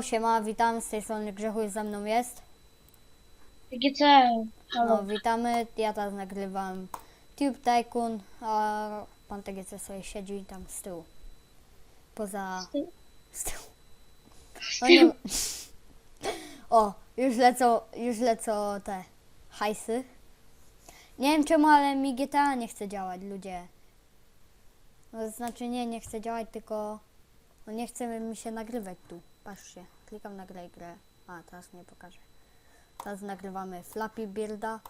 Halo, siema, witam, z tej strony Grzechu ze mną jest. GC. No, Halo. witamy, ja teraz nagrywam Tube Tycoon, a pan TGC sobie siedzi tam z tyłu. Poza... z tyłu. No nie... O, już lecą, już lecą te hajsy. Nie wiem czemu, ale mi GTA nie chce działać, ludzie. No to znaczy nie, nie chce działać, tylko no nie chce mi się nagrywać tu. Patrzcie, klikam nagraj grę. A, teraz nie pokażę. Teraz nagrywamy Flappy Birda,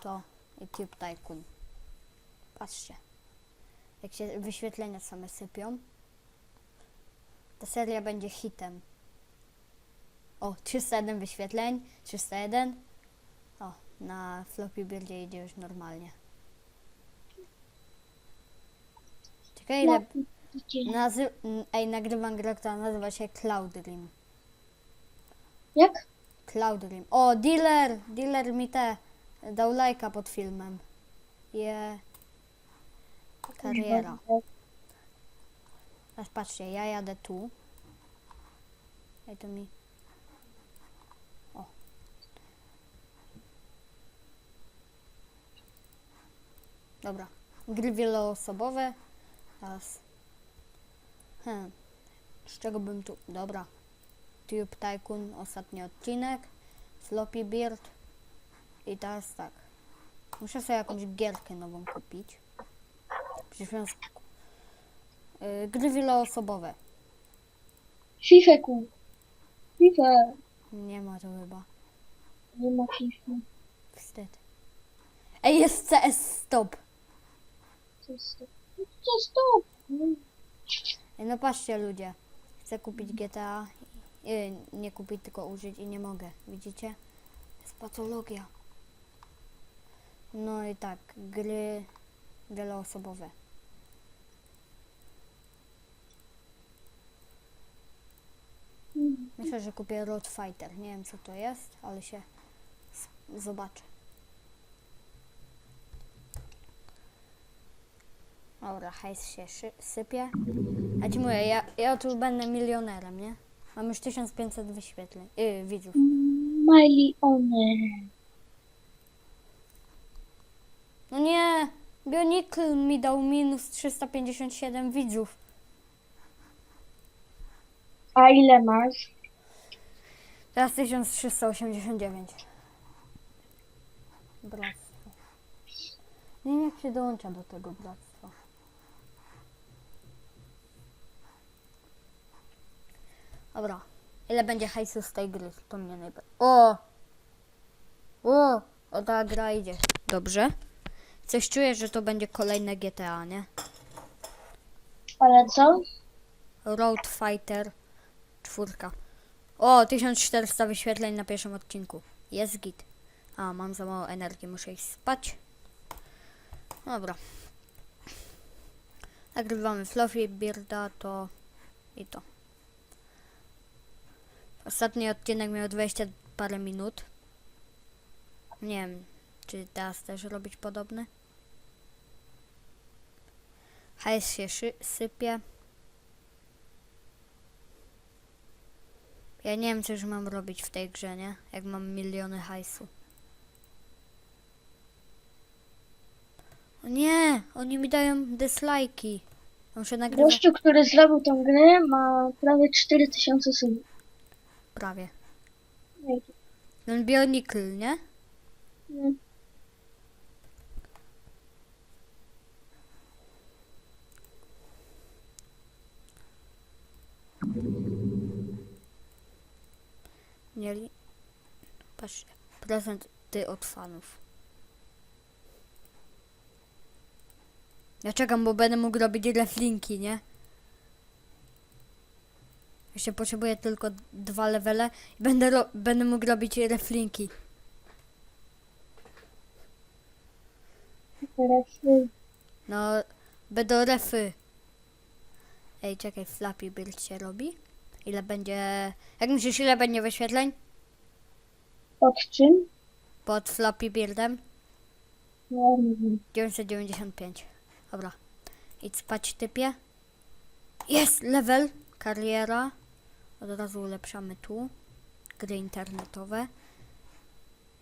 to i Tube Tycoon. Patrzcie, jak się wyświetlenia same sypią. Ta seria będzie hitem. O, 301 wyświetleń, 301. O, na Floppy Birdzie idzie już normalnie. Czekaj, ile... Nazy- Ej, nagrywam grę, która nazywa się Cloud Dream. Jak? Cloud Dream. O, dealer! Dealer mi te dał lajka pod filmem. Je. Kariera. Teraz patrzcie, ja jadę tu. Ej, to mi. O. Dobra. Gry wieloosobowe. Teraz. Hmm. Z czego bym tu. Dobra. Tube Tycoon, ostatni odcinek. Floppy Bird. I teraz tak. Muszę sobie jakąś gierkę nową kupić. Sk- yy, Gry wieloosobowe. FIFA ku. FIFA. Nie ma to chyba. Nie ma FIFA. Wstyd. Ej, jest CS Stop. Co jest to? Ej, no patrzcie ludzie. Chcę kupić GTA. Yy, nie kupić, tylko użyć i nie mogę. Widzicie? Jest patologia. No i tak, gry wieloosobowe. Myślę, że kupię Road Fighter. Nie wiem co to jest, ale się zobaczę. Dobra, hajs się szy- sypie. Ja ci mówię, ja, ja tu będę milionerem, nie? Mam już 1500 wyświetleń, yy, widzów. Miliony. No nie! Bionicle mi dał minus 357 widzów. A ile masz? Teraz 1389. Bractwo. Nie wiem jak się dołącza do tego bractwa. Dobra. Ile będzie hajsu z tej gry? To mnie najbardziej... O! O! O, ta gra idzie. Dobrze. Coś czuję, że to będzie kolejne GTA, nie? Ale co? Road Fighter czwórka. O, 1400 wyświetleń na pierwszym odcinku. Jest git. A, mam za mało energii, muszę iść spać. Dobra. Nagrywamy Fluffy, Birda, to i to. Ostatni odcinek miał 20 parę minut. Nie wiem, czy teraz też robić podobny. Hajs się sypie. Ja nie wiem, co już mam robić w tej grze, nie? Jak mam miliony hajsu. O nie! Oni mi dają dislike'i. Muszę nagrywać Gościu, który zrobił tą grę ma prawie 4000 subów. Prawie. Nie, Ten Bionicle, nie? nie. Mieli. Patrzcie. Prezenty od fanów. Ja czekam, bo będę mógł robić reflinki, nie? Jeszcze potrzebuję tylko dwa levele i będę, będę mógł robić reflinki. Teraz y, No, będą refy. Ej, czekaj, Flappy Bird się robi? Ile będzie... Jak myślisz, ile będzie wyświetleń? pod czym? Pod Flappy Birdem? No, nie wiem. 995. Dobra. Idź spać, typie. Jest level. Kariera. Od razu ulepszamy tu. Gry internetowe.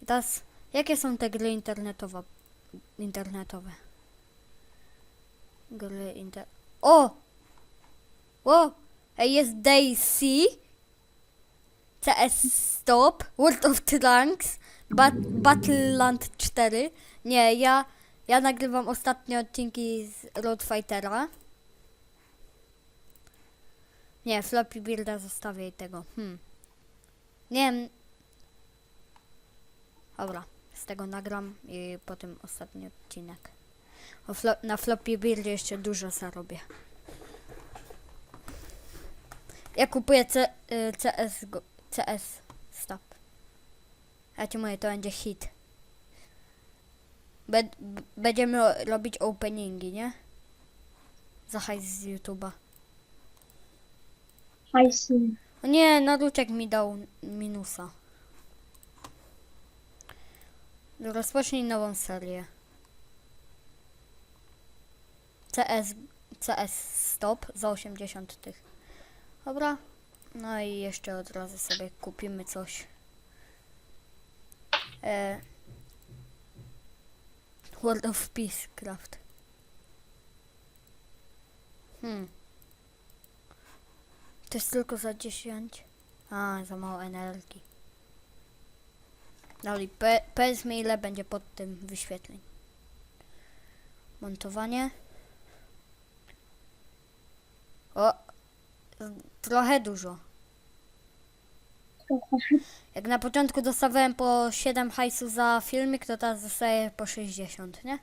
I teraz, jakie są te gry internetowe? internetowe? Gry inter... O! O! Ej, jest Daisy. CS Stop. World of Trunks. Bat Battleland 4. Nie, ja, ja nagrywam ostatnie odcinki z Road Fightera. Nie, floppy builda zostawię i tego. Hmm. Nie wiem. Dobra, z tego nagram i potem ostatni odcinek. Flo na floppy buildzie jeszcze dużo zarobię. Ja kupuję C y, CS, CS Stop. Ja ci mówię, to będzie hit. Będziemy ro- robić openingi, nie? Za hajs z YouTube'a. Hajsy. O nie, Naruczek mi dał minusa. Rozpocznij nową serię. CS, CS stop za 80 tych. Dobra. No i jeszcze od razu sobie kupimy coś. E, World of Peacecraft. Hmm. To jest tylko za 10. A, za mało energii. Dalej, pe- powiedz mi ile będzie pod tym wyświetleń. Montowanie. O! Trochę dużo. Jak na początku dostawałem po 7 hajsu za filmik, to teraz dostaję po 60, nie?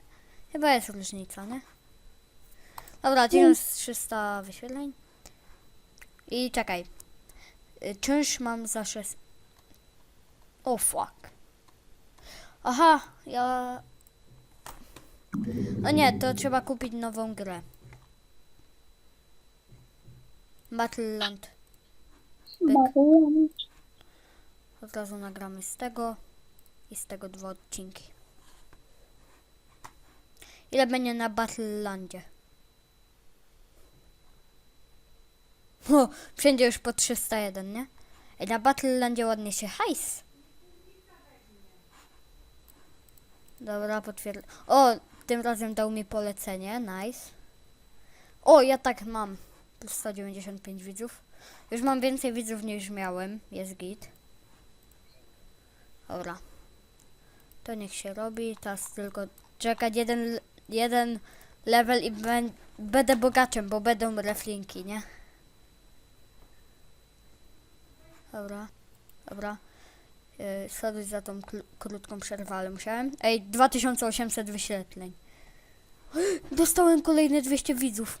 Chyba jest różnica, nie? Dobra, 1300 wyświetleń. I czekaj. Y, Czynsz mam za 6. O fuck. Aha, ja... No nie, to trzeba kupić nową grę. Battleland. Od razu nagramy z tego i z tego dwa odcinki. Ile będzie na Battlelandzie? O, wszędzie już po 301, nie? Ej, na Battlelandzie ładnie się hajs. Dobra, potwierdzę. O, tym razem dał mi polecenie, nice. O, ja tak mam. Plus 195 widzów. Już mam więcej widzów niż miałem, jest git. Dobra. To niech się robi. Teraz tylko czekać jeden, jeden level i będę bogaczem, bo będą reflinki, nie? Dobra. Dobra. Yy, sorry za tą krótką przerwę, ale musiałem. Ej, 2800 wyświetleń. Dostałem kolejne 200 widzów.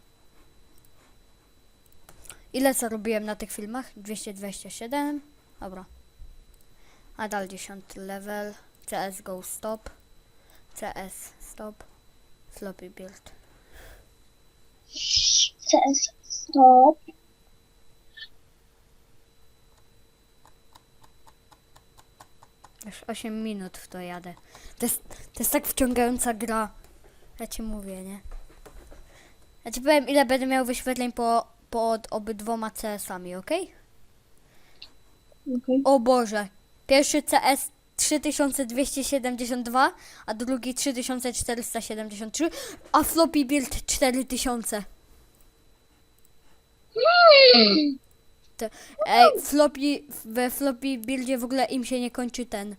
Ile zarobiłem na tych filmach? 227. Dobra. A dalej 10 level. CS go stop. CS stop. Floppy build. CS stop. Już 8 minut w to jadę. To jest, to jest tak wciągająca gra. Ja ci mówię, nie? Ja ci powiem ile będę miał wyświetleń po, pod obydwoma CS-ami, ok? Okej. O Boże. Pierwszy CS 3272, a drugi 3473, a floppy build 4000. To, ej, floppy, we floppy buildzie w ogóle im się nie kończy ten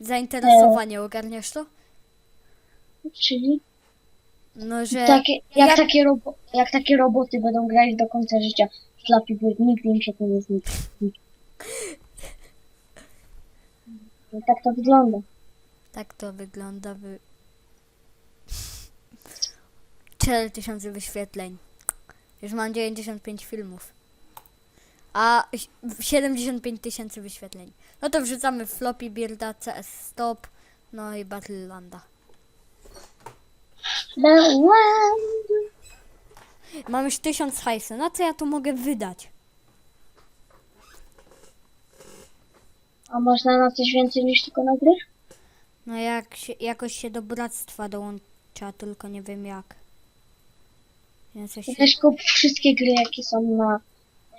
zainteresowanie, ogarniasz to? Czyli No, że takie, jak, jak- takie robo, jak takie roboty będą grać do końca życia w Flappy Bird, nigdy im się to nie. No, tak to wygląda. tak to wygląda. Wy... 4000 wyświetleń. Już mam 95 filmów. A ś- 75 tysięcy wyświetleń. No to wrzucamy floppy builda, CS stop, no i Battlelanda. Mam już 1000 hajsu. Na co ja tu mogę wydać? A można na coś więcej niż tylko na gry? No jak się, jakoś się do bractwa dołącza, tylko nie wiem jak. Więc coś. Weź kup wszystkie gry, jakie są na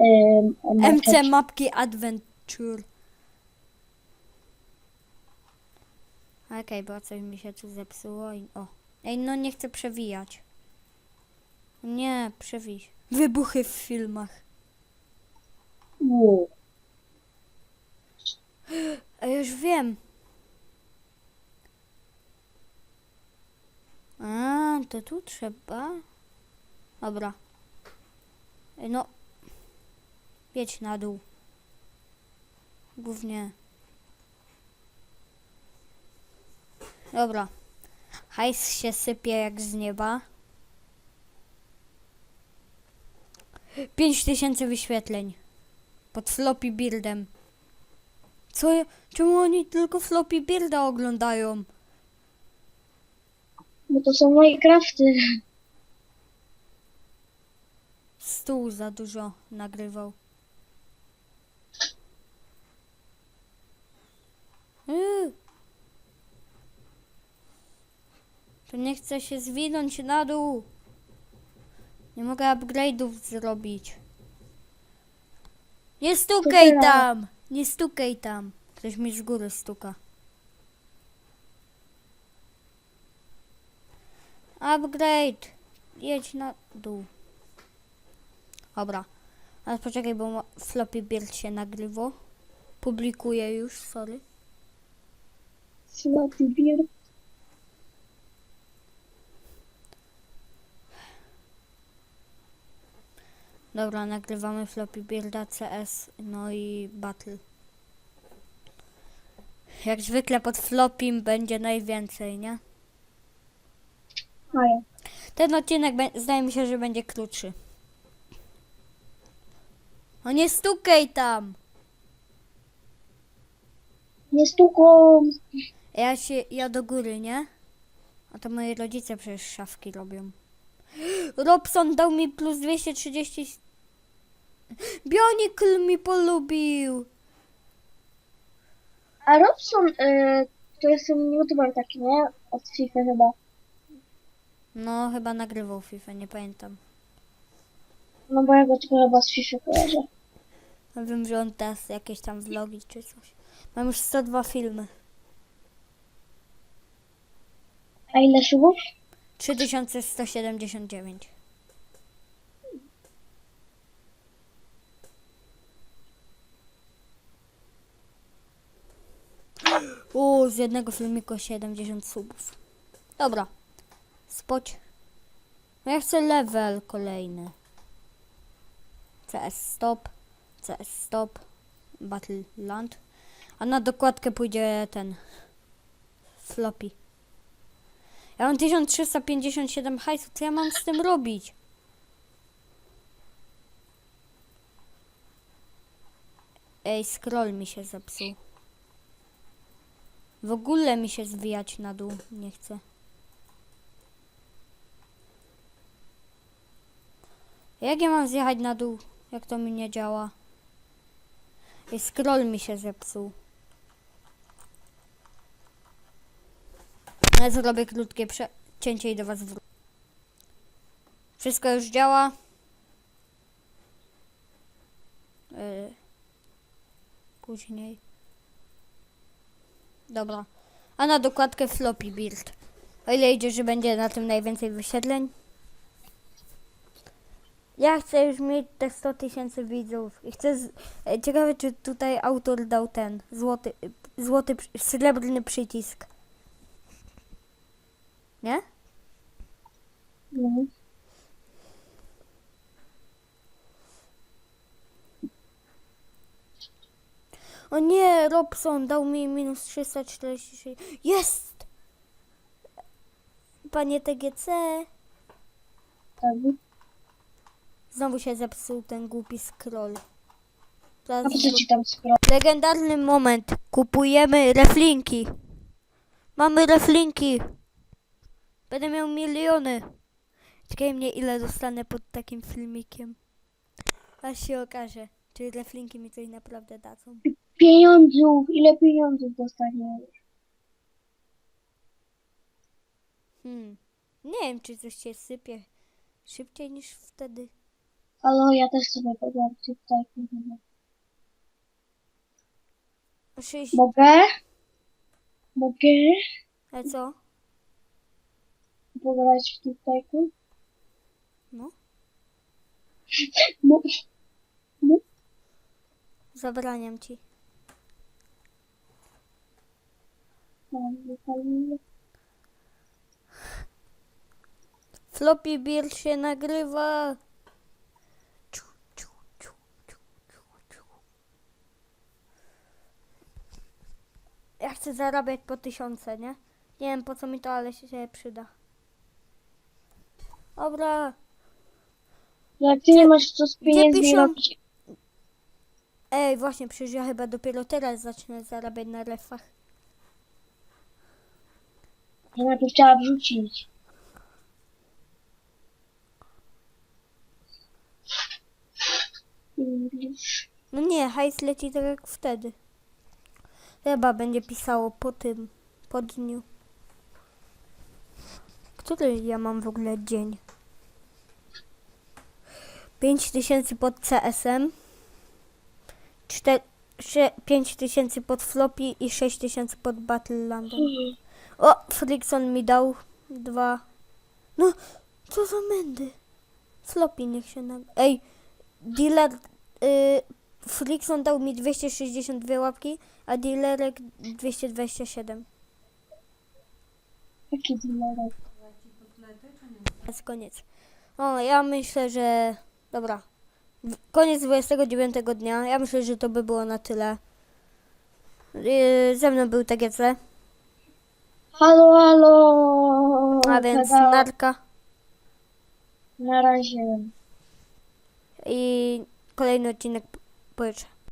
Ym, MC Mapki Adventure. Okej, bo coś mi się tu zepsuło i o. Ej, no nie chcę przewijać. Nie, przewij. Wybuchy w filmach. Wow. A już wiem. A, to tu trzeba. Dobra. No. Jedź na dół. Głównie. Dobra. Hajs się sypie jak z nieba. 5000 wyświetleń. Pod floppy buildem. Co? Czemu oni tylko floppy builda oglądają? Bo to są moje crafty. Stół za dużo nagrywał. Yy. To nie chcę się zwinąć na dół. Nie mogę upgrade'ów zrobić. Nie stukaj tam! Nie stukaj tam. Ktoś mi z góry stuka. Upgrade! Jedź na dół. Dobra. Ale poczekaj, bo floppy build się nagrywa. Publikuję już, sorry. Sloty beer. Dobra, nagrywamy floppy builda CS, no i battle. Jak zwykle pod floppim będzie najwięcej, nie? A ja. Ten odcinek zdaje mi się, że będzie krótszy. O nie stukaj tam! Nie stuką. Ja się, ja do góry, nie? A to moi rodzice przecież szafki robią. Robson dał mi plus 230. Bionikl mi polubił. A Robson, y, to jest ten youtuber taki, nie? Od FIFA chyba. No, chyba nagrywał FIFA, nie pamiętam. No bo ja go tylko chyba z FIFA kojarzę. Wiem, że on teraz jakieś tam vlogi czy coś. Mam już 102 filmy. A ile subów? 3179. O, z jednego filmiku 70 subów. Dobra. Spoć. No ja chcę level kolejny. CS stop. CS stop. Battle land. A na dokładkę pójdzie ten. Floppy. Ja mam 1357 hajsu, co ja mam z tym robić? Ej, scroll mi się zepsuł. W ogóle mi się zwijać na dół nie chce. Jak ja mam zjechać na dół, jak to mi nie działa? Scroll mi się zepsuł. Ja zrobię krótkie prze- cięcie i do was wrócę. Wszystko już działa. Yy. Później. Dobra. A na dokładkę floppy build. O ile idzie, że będzie na tym najwięcej wyświetleń. Ja chcę już mieć te 100 tysięcy widzów. I chcę. Z... e, Ciekawe, czy tutaj autor dał ten złoty, złoty, srebrny przycisk. Nie? No. O nie, Robson dał mi minus 346. Jest! Panie TGC. Tak. Znowu się zepsuł ten głupi scroll. A Teraz po co ci tam scroll? Legendarny moment. Kupujemy reflinki. Mamy reflinki. Będę miał miliony. Czekaj mnie ile dostanę pod takim filmikiem. Aż się okaże, czy reflinki mi coś naprawdę dadzą. Pieniądzów! Ile pieniądzów dostaniesz? Hmm. Nie wiem, czy coś się sypie szybciej niż wtedy. Ale ja też sobie Tube Tycoon. Sześć... Mogę? Mogę A co? pograć w Tube Tycoon? No. No. Zabraniam ci. Floppy Beer się nagrywa. Chcę zarabiać po tysiące, nie? Nie wiem po co mi to, ale się przyda. Dobra. Jak ty nie masz co z pieniędzmi piszą? robić, Ej, właśnie, przecież ja chyba dopiero teraz zacznę zarabiać na refach. to najpierw trzeba wrzucić. No nie, hajs leci tak jak wtedy. Chyba będzie pisało po tym, po dniu. Który ja mam w ogóle dzień? 5000 pod CSM, 5000 pod floppy i 6000 pod Battle London. O, Frickson mi dał dwa. No, co za mędy. Floppy niech się na... Ej, dealer... Y, Frickson dał mi 262 łapki, a dealerek 227. Jaki dealerek? Jest koniec. O, ja myślę, że... Dobra. Koniec 29 dnia. Ja myślę, że to by było na tyle. Yy, ze mną był TGC, Halo, halo! a więc Pedał. narka Na razie. i kolejny odcinek but